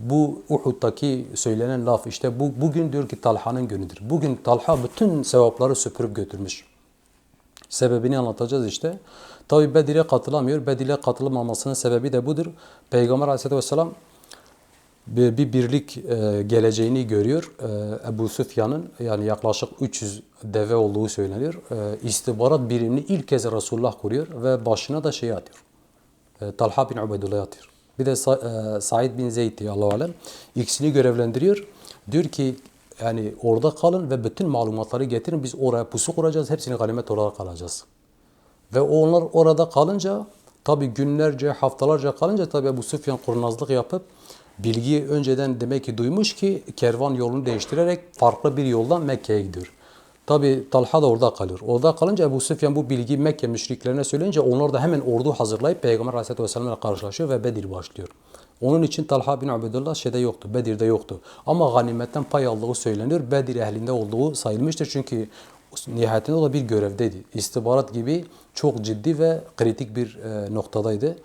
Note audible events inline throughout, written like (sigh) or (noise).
Bu Uhud'daki söylenen laf işte bu bugün diyor ki Talha'nın günüdür. Bugün Talha bütün sevapları süpürüp götürmüş. Sebebini anlatacağız işte. Tabi Bedir'e katılamıyor. Bedir'e katılmamasının sebebi de budur. Peygamber aleyhissalatü vesselam bir, bir birlik e, geleceğini görüyor. E, Ebu Süfyan'ın yani yaklaşık 300 deve olduğu söyleniyor. E, istihbarat birimini ilk kez Resulullah kuruyor ve başına da şey atıyor. E, Talha bin Ubeydullah atıyor. Bir de Sa- e, Said bin Zeyd diye Allah alem. İkisini görevlendiriyor. Diyor ki yani orada kalın ve bütün malumatları getirin. Biz oraya pusu kuracağız. Hepsini ganimet olarak alacağız. Ve onlar orada kalınca tabi günlerce, haftalarca kalınca tabi bu Süfyan kurnazlık yapıp bilgiyi önceden demek ki duymuş ki kervan yolunu değiştirerek farklı bir yoldan Mekke'ye gidiyor. Tabi Talha da orada kalıyor. Orada kalınca Ebu Süfyan bu bilgiyi Mekke müşriklerine söyleyince onlar da hemen ordu hazırlayıp Peygamber Aleyhisselatü Vesselam'la karşılaşıyor ve Bedir başlıyor. Onun için Talha bin Ubeydullah şeyde yoktu, Bedir'de yoktu. Ama ganimetten pay aldığı söyleniyor. Bedir ehlinde olduğu sayılmıştır çünkü nihayetinde o da bir görevdeydi. İstihbarat gibi çok ciddi ve kritik bir e, noktadaydı.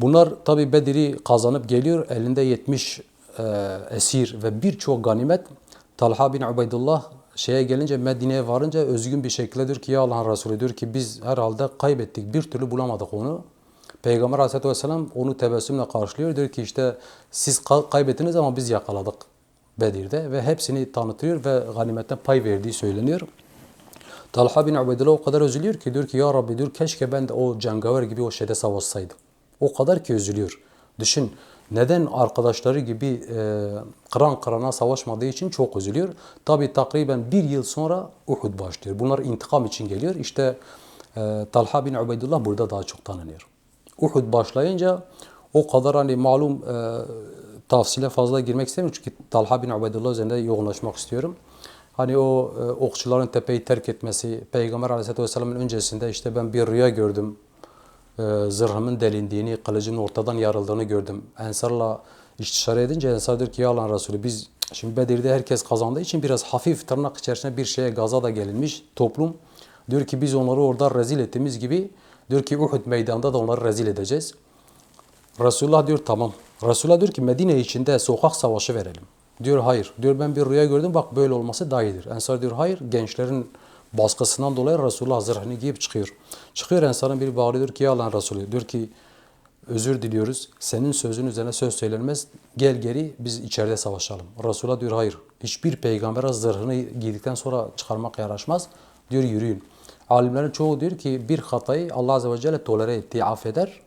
Bunlar tabi Bedir'i kazanıp geliyor. Elinde 70 e, esir ve birçok ganimet. Talha bin Ubeydullah şeye gelince Medine'ye varınca özgün bir şekilde diyor ki ya Allah'ın Resulü diyor ki biz herhalde kaybettik. Bir türlü bulamadık onu. Peygamber Aleyhisselatü Vesselam onu tebessümle karşılıyor. Diyor ki işte siz ka- kaybettiniz ama biz yakaladık Bedir'de ve hepsini tanıtıyor ve ganimetten pay verdiği söyleniyor. Talha bin Ubeydullah o kadar üzülüyor ki diyor ki ya Rabbi diyor keşke ben de o cengaver gibi o şeyde savaşsaydım. O kadar ki üzülüyor. Düşün neden arkadaşları gibi e, kıran kırana savaşmadığı için çok üzülüyor. Tabi takriben bir yıl sonra Uhud başlıyor. Bunlar intikam için geliyor. İşte e, Talha bin Ubeydullah burada daha çok tanınıyor. Uhud başlayınca o kadar hani malum e, tafsile fazla girmek istemiyorum çünkü Talha bin Ubeydullah üzerinde yoğunlaşmak istiyorum. Hani o e, okçuların tepeyi terk etmesi, Peygamber Aleyhisselatü Vesselam'ın öncesinde işte ben bir rüya gördüm. E, zırhımın delindiğini, kılıcımın ortadan yarıldığını gördüm. Ensar'la istişare edince Ensar diyor ki ya Allah'ın Resulü biz şimdi Bedir'de herkes kazandığı için biraz hafif tırnak içerisinde bir şeye gaza da gelinmiş toplum. Diyor ki biz onları orada rezil ettiğimiz gibi diyor ki Uhud meydanında da onları rezil edeceğiz. Resulullah diyor tamam. Resulullah diyor ki Medine içinde sokak savaşı verelim. Diyor hayır. Diyor ben bir rüya gördüm bak böyle olması daha iyidir. Ensar diyor hayır. Gençlerin baskısından dolayı Resulullah zırhını giyip çıkıyor. Çıkıyor Ensar'ın biri bağırıyor ki ya Allah'ın Resulü. Diyor ki özür diliyoruz. Senin sözün üzerine söz söylenmez. Gel geri biz içeride savaşalım. Resulullah diyor hayır. Hiçbir peygambere zırhını giydikten sonra çıkarmak yaraşmaz. Diyor yürüyün. Alimlerin çoğu diyor ki bir hatayı Allah Azze ve Celle tolere etti, affeder.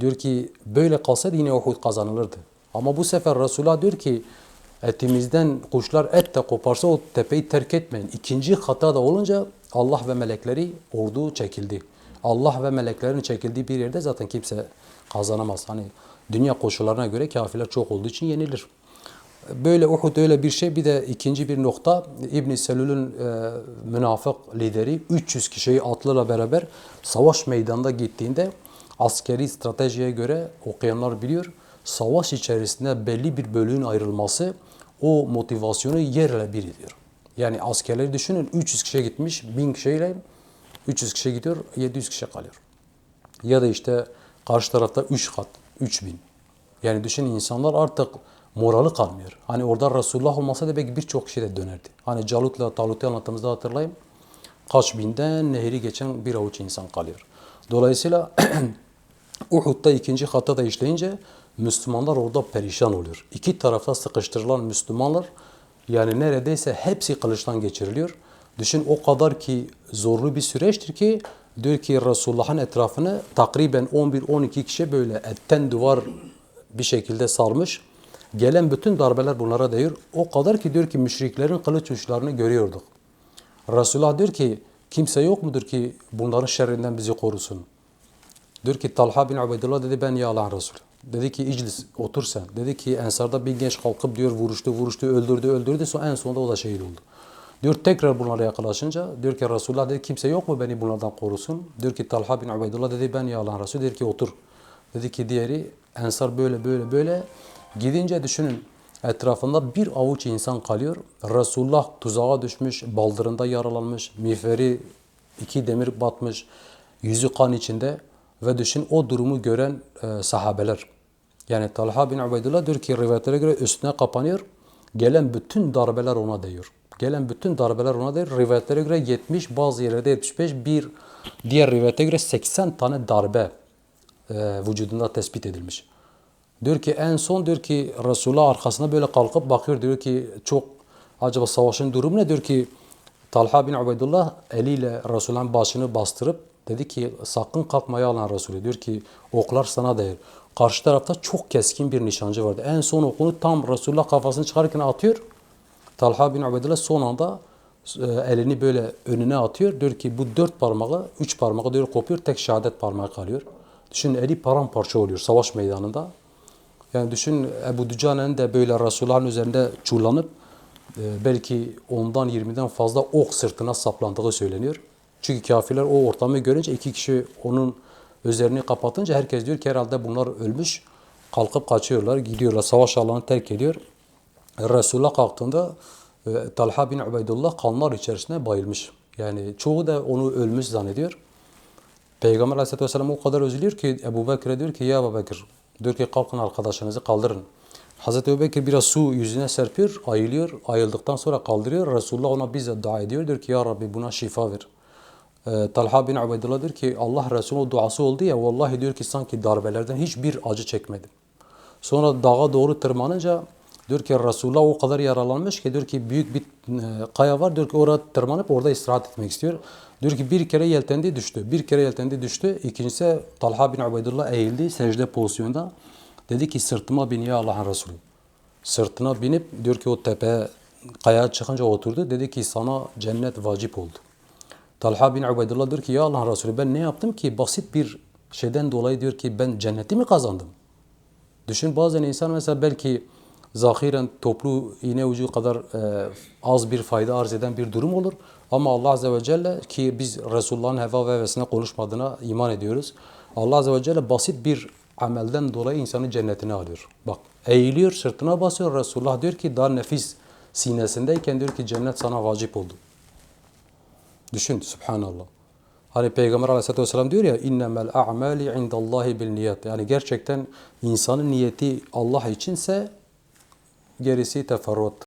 Diyor ki böyle kalsaydı yine Uhud kazanılırdı. Ama bu sefer Resulullah diyor ki etimizden kuşlar et de koparsa o tepeyi terk etmeyin. İkinci hata da olunca Allah ve melekleri ordu çekildi. Allah ve meleklerin çekildiği bir yerde zaten kimse kazanamaz. Hani dünya koşullarına göre kafirler çok olduğu için yenilir. Böyle Uhud öyle bir şey. Bir de ikinci bir nokta İbn Selül'ün e, münafık lideri 300 kişiyi atlıla beraber savaş meydanında gittiğinde askeri stratejiye göre okuyanlar biliyor. Savaş içerisinde belli bir bölüğün ayrılması o motivasyonu yerle bir ediyor. Yani askerleri düşünün 300 kişiye gitmiş 1000 kişiyle 300 kişi gidiyor 700 kişi kalıyor. Ya da işte karşı tarafta 3 kat 3000. Yani düşün insanlar artık morali kalmıyor. Hani orada Resulullah olmasa da belki birçok kişi de dönerdi. Hani Calut'la Talut'u anlattığımızda hatırlayın. Kaç binden nehri geçen bir avuç insan kalıyor. Dolayısıyla (clears throat) Uhud'da ikinci hatta da işleyince Müslümanlar orada perişan oluyor. İki tarafta sıkıştırılan Müslümanlar yani neredeyse hepsi kılıçtan geçiriliyor. Düşün o kadar ki zorlu bir süreçtir ki diyor ki Resulullah'ın etrafını takriben 11-12 kişi böyle etten duvar bir şekilde sarmış. Gelen bütün darbeler bunlara değiyor. O kadar ki diyor ki müşriklerin kılıç uçlarını görüyorduk. Resulullah diyor ki kimse yok mudur ki bunların şerrinden bizi korusun? Diyor ki Talha bin Ubeydullah dedi ben ya Allah'ın Resulü. Dedi ki iclis otur sen. Dedi ki Ensar'da bir genç kalkıp diyor vuruştu vuruştu öldürdü öldürdü sonra en sonunda o da şehit oldu. Diyor tekrar bunlara yaklaşınca diyor ki Resulullah dedi kimse yok mu beni bunlardan korusun? Diyor ki Talha bin Ubeydullah dedi ben ya Allah'ın Resulü. Dedi ki otur. Dedi ki diğeri Ensar böyle böyle böyle. Gidince düşünün etrafında bir avuç insan kalıyor. Resulullah tuzağa düşmüş, baldırında yaralanmış, miğferi iki demir batmış, yüzü kan içinde ve düşün o durumu gören e, sahabeler. Yani Talha bin Ubeydullah diyor ki rivayetlere göre üstüne kapanıyor. Gelen bütün darbeler ona değiyor. Gelen bütün darbeler ona değiyor. Rivayetlere göre 70, bazı yerlerde 75, bir diğer rivayete göre 80 tane darbe e, vücudunda tespit edilmiş. Diyor ki en son diyor ki Resulullah arkasına böyle kalkıp bakıyor diyor ki çok acaba savaşın durumu ne diyor ki Talha bin Ubeydullah eliyle Resulullah'ın başını bastırıp dedi ki sakın kalkmaya alan Resulü diyor ki oklar sana değer. Karşı tarafta çok keskin bir nişancı vardı. En son okunu tam Resulullah kafasını çıkarırken atıyor. Talha bin Ubeydullah son anda e, elini böyle önüne atıyor. Diyor ki bu dört parmağı, üç parmağı diyor kopuyor. Tek şehadet parmağı kalıyor. Düşün eli paramparça oluyor savaş meydanında. Yani düşün Ebu Dücane'nin de böyle Resulullah'ın üzerinde çullanıp e, belki ondan 20'den fazla ok sırtına saplandığı söyleniyor. Çünkü kafirler o ortamı görünce iki kişi onun üzerini kapatınca herkes diyor ki herhalde bunlar ölmüş. Kalkıp kaçıyorlar, gidiyorlar, savaş alanını terk ediyor. Resulullah kalktığında e, Talha bin Ubeydullah kanlar içerisinde bayılmış. Yani çoğu da onu ölmüş zannediyor. Peygamber Aleyhisselatü Vesselam o kadar üzülüyor ki Ebu Bekir'e diyor ki ya Ebu Bekir diyor ki kalkın arkadaşınızı kaldırın. Hazreti Ebu Bekir biraz su yüzüne serpiyor, ayılıyor. Ayıldıktan sonra kaldırıyor. Resulullah ona bize dua ediyor. Diyor ki ya Rabbi buna şifa ver. Ee, Talha bin Ubeydullah ki Allah Resulü duası oldu ya vallahi diyor ki sanki darbelerden hiçbir acı çekmedim. Sonra dağa doğru tırmanınca diyor ki Resulullah o kadar yaralanmış ki diyor ki büyük bir e, kaya var diyor ki oraya tırmanıp orada istirahat etmek istiyor. Diyor ki bir kere yeltendi düştü. Bir kere yeltendi düştü. İkincisi Talha bin Ubeydullah eğildi secde pozisyonda. Dedi ki sırtıma bin ya Allah'ın Resulü. Sırtına binip diyor ki o tepeye kaya çıkınca oturdu. Dedi ki sana cennet vacip oldu. Talha bin Ubeydullah diyor ki ya Allah'ın Resulü ben ne yaptım ki basit bir şeyden dolayı diyor ki ben cenneti mi kazandım? Düşün bazen insan mesela belki zahiren toplu iğne ucu kadar e, az bir fayda arz eden bir durum olur. Ama Allah Azze ve Celle ki biz Resulullah'ın heva ve hevesine konuşmadığına iman ediyoruz. Allah Azze ve Celle basit bir amelden dolayı insanı cennetine alıyor. Bak eğiliyor sırtına basıyor Resulullah diyor ki daha nefis sinesindeyken diyor ki cennet sana vacip oldu. Düşün subhanallah. Hani Peygamber aleyhissalatü vesselam diyor ya innemel a'mali indallahi bil niyet. Yani gerçekten insanın niyeti Allah içinse gerisi teferruat.